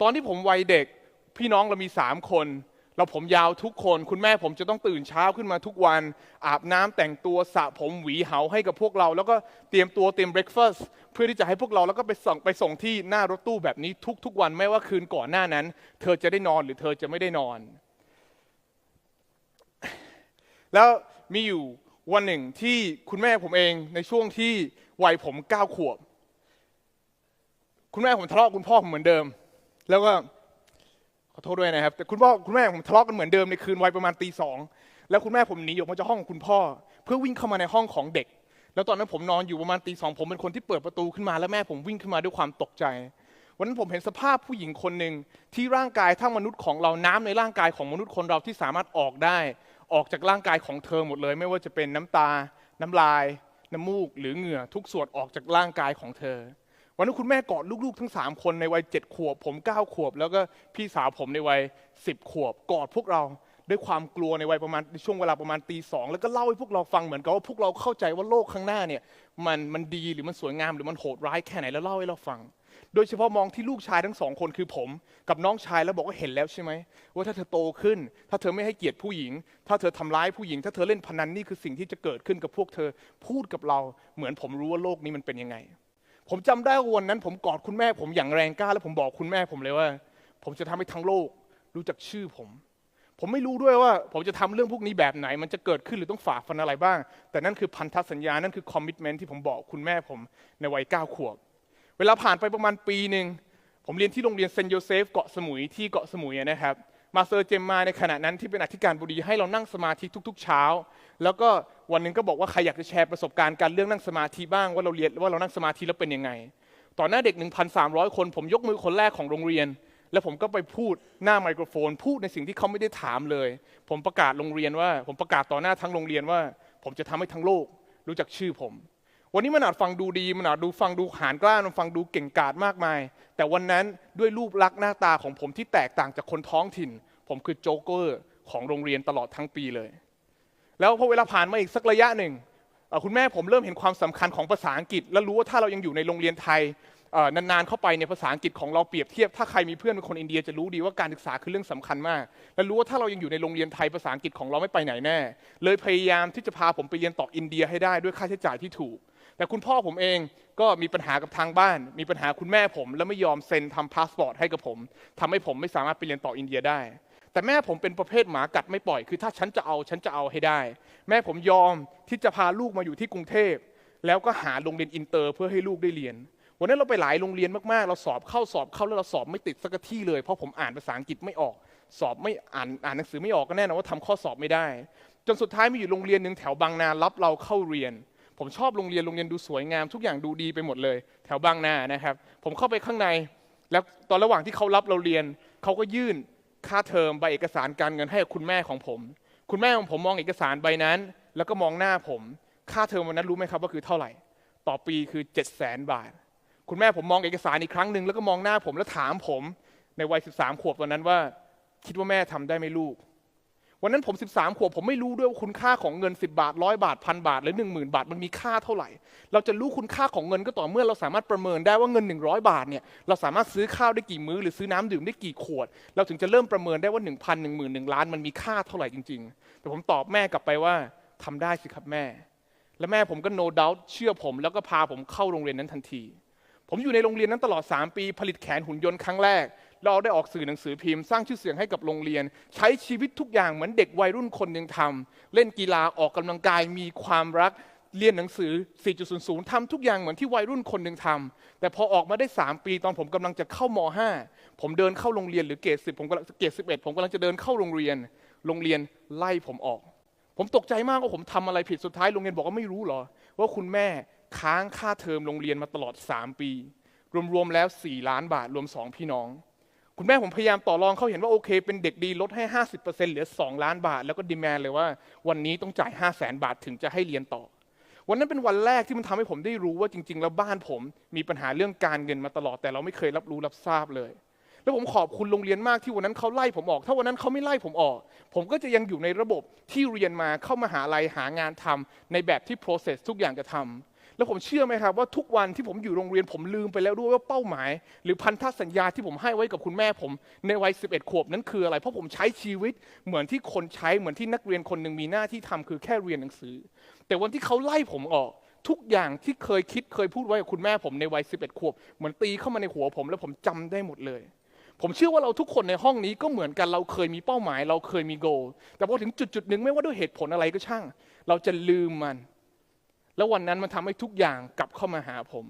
ตอนที่ผมวัยเด็ก พี่น้องเรามีสามคน เราผมยาวทุกคน คุณแม่ผมจะต้องตื่นเช้าขึ้นมาทุกวัน อาบน้ำแต่งตัวสระผมหวีเหาให้กับพวกเรา แล้วก็เตรียมตัวเตรียมเบรคฟาสต์เพื่อที่จะให้พวกเราแล้วก็ไปส่งไปส่งที่หน้ารถตู้แบบนี้ทุกๆวันไม่ว่าคืนก่อนหน้านั้น เธอจะได้นอนหรือเธอจะไม่ได้นอน แล้วมีอยู่วันหนึ่งที่คุณแม่ผมเองในช่วงที่วัยผมเก้าขวบ คุณแม่ผมทะเลาะกับคุณพ่อผมเหมือนเดิม แล้วก็ขอโทษด้วยนะครับ แต่คุณพ่อคุณแม่ผมทะเลาะกันเหมือนเดิมในคืนวัยประมาณตีสองแล้วคุณแม่ผมหนีออกมาจากห้องของคุณพ่อ เพื่อวิ่งเข้ามาในห้องของเด็ก แล้วตอนนั้นผมนอนอยู่ประมาณตีสองผมเป็นคนที่เปิดประตูขึ้นมาแล้วแม่ผมวิ่งขึ้นมาด้วยความตกใจ วันนั้นผมเห็นสภาพผู้หญิงคนหนึ่งที่ร่างกายทั้งมนุษย์ของเราน้ำในร่างกายของมนุษย์คนเราที่สามารถออกได้ ออกจากร่างกายของเธอหมดเลย ไม่ว่าจะเป็นน้ำตา น้ำลาย น้ำมูก หรือเหงื่อทุกส่วนออกจากร่างกายของเธอ วันนั้นคุณแม่กอดลูกๆ ทั้งสามคนในวัยเจ็ดขวบ ผมเก้าขวบ แล้วก็พี่สาวผมในวัยสิบขวบ กอดพวกเราด้วยความกลัวในวัยประมาณในช่วงเวลาประมาณตีสองแล้วก็เล่าให้พวกเราฟังเหมือนกับว่าพวกเราเข้าใจว่าโลกข้างหน้าเนี่ยมันมันดีหรือมันสวยงามหรือมันโหดร้ายแค่ไหนแล้วเล่าให้เราฟัง โดยเฉพาะมองที่ลูกชายทั้งสองคนคือผม กับน้องชายแล้วบอกว่าเห็นแล้วใช่ไหมว่าถ้าเธอโตขึ้น ถ้าเธอไม่ให้เกียรติผู้หญิง ถ้าเธอทำร้ายผู้หญิง ถ้าเธอเล่นพนันนี่คือสิ่งที่จะเกิดขึ้นกับพวกเธอพูดกับเราเหมือนผมรู้ว่าโลกนี้มันเป็นยังไง ผมจำได้ว่าวันนั้น ผมกอดคุณแม่ผมอย่างแรงกล้า แล้วผมบอกคุณแม่ผมเลยว่า ผมจะทำให้ทั้งโลกรู้จักชื่อผม ผมไม่รู้ด้วยว่า ผมจะทำเรื่องพวกนี้แบบไหน มันจะเกิดขึ้นหรือต้องฝ่าฟันอะไรบ้าง แต่นั่นคือพันธสัญญา นั่นคือคอมมิชเมนท์ที่ผมบอกคุณแม่ผมในวัยเก้าขวบ เวลาผ่านไปประมาณปีหนึ่งผมเรียนที่โรงเรียนเซนโยเซฟเกาะสมุยที่เกาะสมุยนะครับมาเซอร์เจมมาในขณะนั้นที่เป็นอธิการบดีให้เรานั่งสมาธิทุก ๆ เช้า แล้วก็ วันหนึ่งก็บอกว่าใครอยากจะแชร์ประสบการณ์การเรื่องนั่งสมาธิบ้างว่าเราเรียนว่าเรานั่งสมาธิแล้วเป็นยังไง ต่อหน้าเด็ก 1,300 คนผมยกมือคนแรกของโรงเรียน แล้วผมก็ไปพูดหน้าไมโครโฟน พูดในสิ่งที่เขาไม่ได้ถามเลย ผมประกาศโรงเรียนว่า ผมประกาศต่อหน้าทั้งโรงเรียนว่า ผมจะทำให้ทั้งโลกรู้จักชื่อผม วันนี้มันอาจฟังดูดีมันอาจดูฟังดูหานกล้ามันฟังดูเก่งกาจมากมาย แต่วันนั้นด้วยรูปลักษณ์หน้าตาของผมที่แตกต่างจากคนท้องถิ่น ผมคือโจ๊กเกอร์ของโรงเรียนตลอดทั้งปีเลย แล้วพอเวลาผ่านมาอีกสักระยะหนึ่งคุณแม่ผมเริ่มเห็นความสำคัญของภาษาอังกฤษ และรู้ว่าถ้าเรายังอยู่ในโรงเรียนไทยนานๆเข้าไปในยภาษาอังกฤษของเราเปรียบเทียบถ้าใครมีเพื่อนเป็นคนอินเดียจะรู้ดีว่าการศึกษาคือเรื่องสำคัญมาก และรู้ว่าถ้าเรายังอยู่ในโรงเรียนไทยภาษาอังกฤษของเราไม่ไปไหนแน่ เลยพยายามที่จะพาผมไปเรียนต่ออินเดียให้ได้ด้วยค่าใช้จ่ายที่ถูก แต่คุณพ่อผมเองก็มีปัญหากับทางบ้าน มีปัญหาคุณแม่ผม แล้วไม่ยอมเซ็นทำพาสปอร์ตให้กับผมทำให้ผมไม่สามารถไปเรียนต่ออินเดียได้ แต่แม่ผมเป็นประเภทหมากัดไม่ปล่อย คือถ้าฉันจะเอาฉันจะเอาให้ได้ แม่ผมยอมที่จะพาลูกมาอยู่ที่กรุงเทพ แล้วก็หาโรงเรียนอินเตอร์เพื่อให้ลูกได้เรียน วันนั้นเราไปหลายโรงเรียนมากๆ เราสอบเข้าสอบเข้าแล้วเราสอบไม่ติดสักที่เลย เพราะผมอ่านภาษาอังกฤษไม่ออก สอบไม่อ่านอ่านหนังสือไม่ออกก็แน่นอนว่าทำข้อสอบไม่ได้ จนสุดท้ายมีอยู่โรงเรียนหนึ่งแถวบางนารับเราเข้าเรียน ผมชอบโรงเรียนโรงเรียนดูสวยงามทุกอย่างดูดีไปหมดเลย แถวบางนานะครับ ผมเข้าไปข้างใน แล้วตอนระหว่างที่เขารับเราเรียนเขาก็ยื่น ค่าเทอมใบเอกสารการเงินให้กับคุณแม่ของผม คุณแม่ของผมมองเอกสารใบนั้น แล้วก็มองหน้าผม ค่าเทอมวันนั้นรู้ไหมครับว่าคือเท่าไหร่ ต่อปีคือ 7 0 0 0 0 0 บาท คุณแม่ผมมองเอกสารอีกครั้งหนึ่งแล้วก็มองหน้าผมแล้วถามผมในวัย 13 ขวบตอนนั้นว่า คิดว่าแม่ทำได้ไหมลูก วันนั้นผม 13 ขวบผมไม่รู้ด้วยว่าคุณค่าของเงิน 10 บาทร้อยบาทพันบาท หรือ 10,000 บาท มันมีค่าเท่าไหร่ เราจะรู้คุณค่าของเงินก็ต่อเมื่อเราสามารถประเมินได้ว่าเงิน 100 บาทเนี่ยเราสามารถซื้อข้าวได้กี่มื้อหรือซื้อน้ำดื่มได้กี่ขวด เราถึงจะเริ่มประเมินได้ว่า 1 0 0 0 1 1 0 0 0ล้านมันมีค่าเท่าไหร่จริง ๆ แต่ผมตอบแม่กลับไปว่าทำได้สิครับแม่ และแม่ผมก็ no doubt เชื่อผม แล้วก็พาผมเข้าโรงเรียนนั้นทันที ผมอยู่ในโรงเรียนนั้นตลอด 3 ปี ผลิตแขนหุ่นยนต์ครั้งแรก เราได้ออกสื่อหนังสือพิมพ์ สร้างชื่อเสียงให้กับโรงเรียน ใช้ชีวิตทุกอย่างเหมือนเด็กวัยรุ่นคนหนึ่งทำเล่นกีฬาออกกำลังกายมีความรักเรียนหนังสือ 4.00ทำทุกอย่างเหมือนที่วัยรุ่นคนหนึ่งทำแต่พอออกมาได้ 3 ปีตอนผมกำลังจะเข้าม5ผมเดินเข้าโรงเรียนหรือเกรด10 ผมกำลังเกรด11 ผมกำลังจะเดินเข้าโรงเรียน โรงเรียนไล่ผมออก ผมตกใจมากว่าผมทำอะไรผิดสุดท้ายโรงเรียนบอกว่าไม่รู้หรอ ว่าคุณแม่ค้างค่าเทอมโรงเรียนมาตลอด 3 ปี รวมๆแล้ว 4 ล้านบาทรวม 2 พี่น้อง คุณแม่ผมพยายามต่อรองเขาเห็นว่าโอเค เป็นเด็กดีลดให้ 50%เหลือ 2 ล้านบาท แล้วก็ดีแมนเลยว่า วันนี้ต้องจ่าย 5 0 0แสนบาทถึงจะให้เรียนต่อ วันนั้นเป็นวันแรกที่มันทำให้ผมได้รู้ว่าจริง ๆ แล้วบ้านผมมีปัญหาเรื่องการเงินมาตลอดแต่เราไม่เคยรับรู้รับทราบเลย แล้วผมขอบคุณโรงเรียนมากที่วันนั้นเขาไล่ผมออก ถ้าวันนั้นเขาไม่ไล่ผมออก ผมก็จะยังอยู่ในระบบที่เรียนมาเข้ามาหาลัยหางานทำในแบบที่ process ทุกอย่างจะทำ แล้วผมเชื่อไหมครับว่าทุกวันที่ผมอยู่โรงเรียนผมลืมไปแล้วด้วยว่าเป้าหมาย หรือพันธสัญญาที่ผมให้ไว้กับคุณแม่ผมในวัย 11 ขวบนั้นคืออะไร เพราะผมใช้ชีวิตเหมือนที่คนใช้เหมือนที่นักเรียนคนหนึ่งมีหน้าที่ทำคือแค่เรียนหนังสือ แต่วันที่เขาไล่ผมออก ทุกอย่างที่เคยคิดเคยพูดไว้กับคุณแม่ผมในวัย 11 ขวบ เหมือนตีเข้ามาในหัวผม แล้วผมจำได้หมดเลยผมเชื่อว่าเราทุกคนในห้องนี้ก็เหมือนกันเราเคยมีเป้าหมาย เราเคยมีโกแต่พอถึงจุดจุดหนึ่งไม่ว่าด้วยเหตุผลอะไรก็ช่าง เราจะลืมมัน แล้ววันนั้นมันทำให้ทุกอย่างกลับเข้ามาหาผม